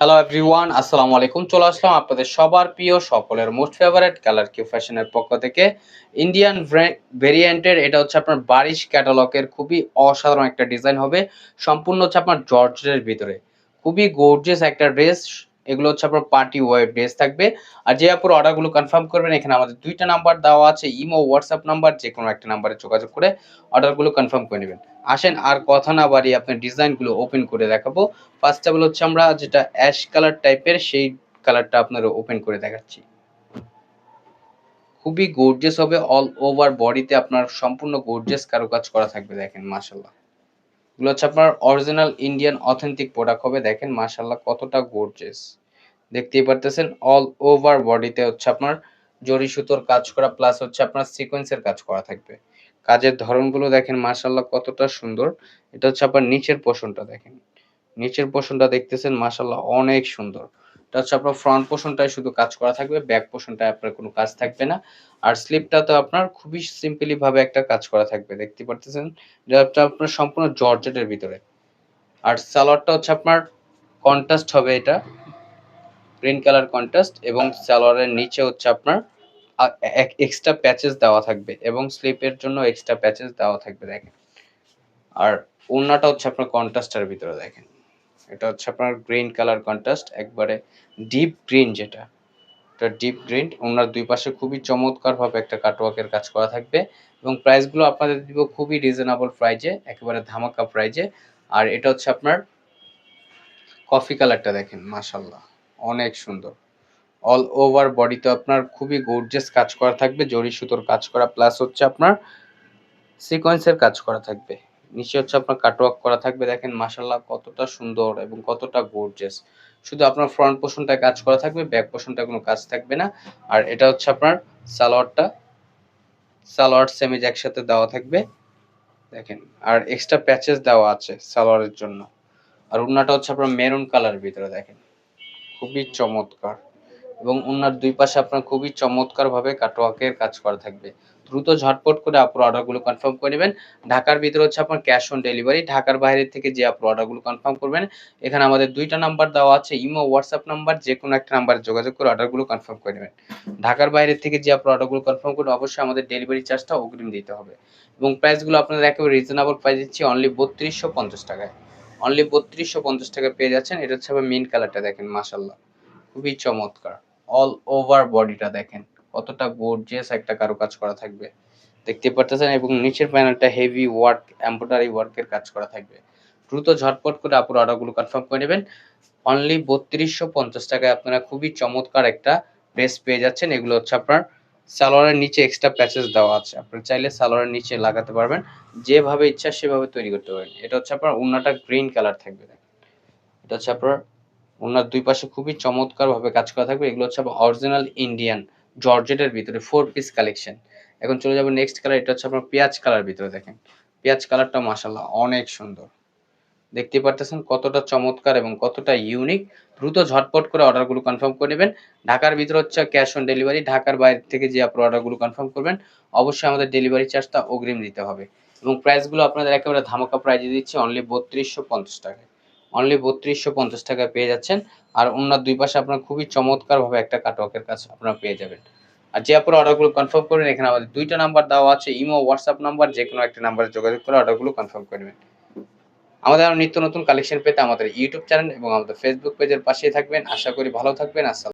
Hello everyone আসসালামু আলাইকুম চলে আসলাম আপনাদের সবার প্রিয়, সকলের মোস্ট ফেভারেট কালার কিউ ফ্যাশনের পক্ষ থেকে। ইন্ডিয়ান ভেরিয়েন্টের এটা হচ্ছে আপনার বারিশ ক্যাটালগের খুবই অসাধারণ একটা ডিজাইন হবে। সম্পূর্ণ হচ্ছে আপনার জর্জের ভিতরে। খুবই গর্জিয়াস একটা ড্রেস এগুলো হচ্ছে আপনার পার্টি ওয়ার ড্রেস থাকবে। আর যে আপুর অর্ডারগুলো কনফার্ম করবেন, এখানে আমাদের দুইটা নাম্বার দেওয়া আছে ইমো হোয়াটসঅ্যাপ নাম্বার যে কোনো একটা নাম্বারে যোগাযোগ করে অর্ডারগুলো কনফার্ম করে নেবেন। আসেন, আর কথা না বাড়িয়ে আপনার ডিজাইনগুলো ওপেন করে দেখাবো। ফার্স্ট অফ অল হচ্ছে আমরা যেটা অ্যাশ কালার টাইপের সেই কালারটা আপনার ওপেন করে দেখাচ্ছি। খুবই গর্জিয়াস হবে অল ওভার বডিতে আপনার সম্পূর্ণ গর্জিয়াস কারুকাজ করা থাকবে, দেখেন মাশাল্লাহ এগুলো হচ্ছে আপনার অরিজিনাল ইন্ডিয়ান অথেন্টিক প্রোডাক্ট হবে, দেখেন মাশাল্লাহ কতটা গর্জিয়াস দেখতেই পারতেছেন অল ওভার বডিতে হচ্ছে আপনার জরি সুতোর কাজ করা প্লাস হচ্ছে আপনার সিকোয়েন্সের কাজ করা থাকবে। কাজের ধরনগুলো দেখেন মাশাল্লাহ কতটা সুন্দর। এটা হচ্ছে আপনার নিচের পোষণটা দেখেন। নিচের পোষণটা দেখতেছেন মাশাল্লাহ অনেক সুন্দর। এটা হচ্ছে আপনার ফ্রন্ট পোষণটায় শুধু কাজ করা থাকবে ব্যাক পোষণটায় আপনার কোনো কাজ থাকবে না। আর স্লিপটা তো আপনার খুবই সিম্পলি ভাবে একটা কাজ করা থাকবে, দেখতে পারতেছেন? যেটা আপনার সম্পূর্ণ জর্জেটের ভিতরে। আর সালোয়ারটা হচ্ছে আপনার কন্ট্রাস্ট হবে এটা। গ্রিন কালার কন্ট্রাস্ট এবং সালোয়ারের নিচে হচ্ছে আপনার এক্সট্রা প্যাচেস দেওয়া থাকবে এবং স্লিপের জন্য এক্সট্রা প্যাচেস দেওয়া থাকবে, দেখেন। আর ওড়নাটা হচ্ছে আপনার কন্ট্রাস্টের ভিতরে, দেখেন। এটা হচ্ছে আপনার গ্রিন কালার কন্ট্রাস্ট একবারে ডিপ গ্রিন যেটা। এটা ডিপ গ্রিন ওনার দুই পাশে খুবই চমৎকারভাবে একটা কাটওয়ার্কের কাজ করা থাকবে এবং প্রাইসগুলো আপনাদের দিব খুবই রিজনেবল প্রাইজে একেবারে ধামাকা প্রাইজে আর এটা হচ্ছে আপনার কফি কালারটা দেখেন মাশাল্লাহ অনেক সুন্দর। অল ওভার বডিতে আপনার খুবই গর্জিয়াস কাজ করা থাকবে, জরি সুতোর কাজ করা প্লাস হচ্ছে আপনার সিকোয়েন্সের কাজ করা থাকবে। নিচে হচ্ছে আপনার কাটওয়ার্ক করা থাকবে, দেখেন মাশাল্লাহ কতটা সুন্দর এবং কতটা গর্জিয়াস শুধু আপনার ফ্রন্ট পোর্শনটায় কাজ করা থাকবে ব্যাক পোর্শনটা কোনো কাজ থাকবে না। আর এটা হচ্ছে আপনার সালোয়ারটা, সালোয়ার সেমিজ একসাথে দেওয়া থাকবে। দেখেন, আর এক্সট্রা প্যাচেস দেওয়া আছে সালোয়ারের জন্য। আর উন্নাটা হচ্ছে আপনার মেরুন কালারের ভিতরে, দেখেন। খুবই চমৎকার। এবং ওনার দুই পাশে আপনার খুবই চমৎকার ভাবে কাটওয়ার্কের কাজ করা থাকবে। দ্রুত ঝটপট করে আপুর অর্ডারগুলো কনফার্ম করে নেবেন। ঢাকার ভিতরে হচ্ছে আপনার ক্যাশ অন ডেলিভারি ঢাকার বাইরে থেকে যে আপুর অর্ডারগুলো কনফার্ম করবেন, এখানে আমাদের দুইটা নাম্বার দেওয়া আছে। ইমো হোয়াটসঅ্যাপ নাম্বার যে কোনো একটা নাম্বারে যোগাযোগ করে অর্ডারগুলো কনফার্ম করে নেবেন। ঢাকার বাইরে থেকে যে আপুর অর্ডারগুলো কনফার্ম করবেন, অবশ্যই আমাদের ডেলিভারি চার্জটা অগ্রিম দিতে হবে। এবং প্রাইসগুলো আপনাদের একেবারে রিজনেবল প্রাইস দিচ্ছি অনলি বত্রিশশো পঞ্চাশ টাকায়। অনলি বত্রিশশো পঞ্চাশ টাকা পেয়ে যাচ্ছেন। এটা হচ্ছে আবার মেন কালারটা দেখেন মাসাল্লাহ খুবই চমৎকার। অল ওভার বডিটা দেখেন, কতটা গর্জিয়াস একটা কারুকাজ করা থাকবে। দেখতে পারতেছেন, এবং নিচের প্যানেলটা হেভি ওয়ার্ক এমব্রয়ডারি ওয়ার্কের কাজ করা থাকবে। দ্রুত ঝটপট করে আপুর অর্ডারগুলো কনফার্ম করে নেবেন। অনলি বত্রিশশো পঞ্চাশ টাকায় আপনারা খুবই চমৎকার একটা ড্রেস পেয়ে যাচ্ছেন। এগুলো হচ্ছে আপনার সালোয়ারের নিচে এক্সট্রা প্যাচেস দেওয়া আছে। আপনার চাইলে সালোয়ারের নিচে লাগাতে পারবেন। যেভাবে ইচ্ছা সেভাবে তৈরি করতে পারেন। এটা হচ্ছে আপনার উন্নাটা গ্রিন কালার থাকবে এটা হচ্ছে আপনার ওনার দুই পাশে খুবই চমৎকার ভাবে কাজ করা থাকবে। এগুলো হচ্ছে আপনার অরিজিনাল ইন্ডিয়ান জর্জেটের ভিতরে ফোর পিস কালেকশন এখন চলে যাব নেক্সট কালার এটা হচ্ছে আপনার পেঁয়াজ কালার ভিতরে, দেখেন। পেঁয়াজ কালারটা মাসাল্লাহ অনেক সুন্দর। দেখতে পারতেছেন কতটা চমৎকার এবং কতটা ইউনিক দ্রুত ঝটপট করে অর্ডারগুলো কনফার্ম করে নেবেন। ঢাকার ভিতরে হচ্ছে ক্যাশ অন ডেলিভারি ঢাকার বাইরে থেকে যে আপনার অর্ডারগুলো কনফার্ম করবেন, অবশ্যই আমাদের ডেলিভারি চার্জটা অগ্রিম দিতে হবে। এবং প্রাইসগুলো আপনাদের একেবারে ধামাকা প্রাইজে দিচ্ছে অনলি বত্রিশশো পঞ্চাশ টাকায়। অনলি বত্রিশশো পঞ্চাশ টাকায় পেয়ে যাচ্ছেন। আর অন্য দুই পাশে আপনার খুবই চমৎকারভাবে একটা কাটওয়ার্কের কাজ আপনারা পেয়ে যাবেন। আর যে আপনার অর্ডারগুলো কনফার্ম করবেন এখানে আমাদের দুইটা নাম্বার দেওয়া আছে, ইমো হোয়াটসঅ্যাপ নাম্বার যে কোনো একটা নাম্বারে যোগাযোগ করে অর্ডারগুলো কনফার্ম করবেন আমাদের আরও নিত্য নতুন কালেকশন পেতে আমাদের ইউটিউব চ্যানেল এবং আমাদের ফেসবুক পেজের পাশেই থাকবেন। আশা করি ভালো থাকবেন। আসসালাম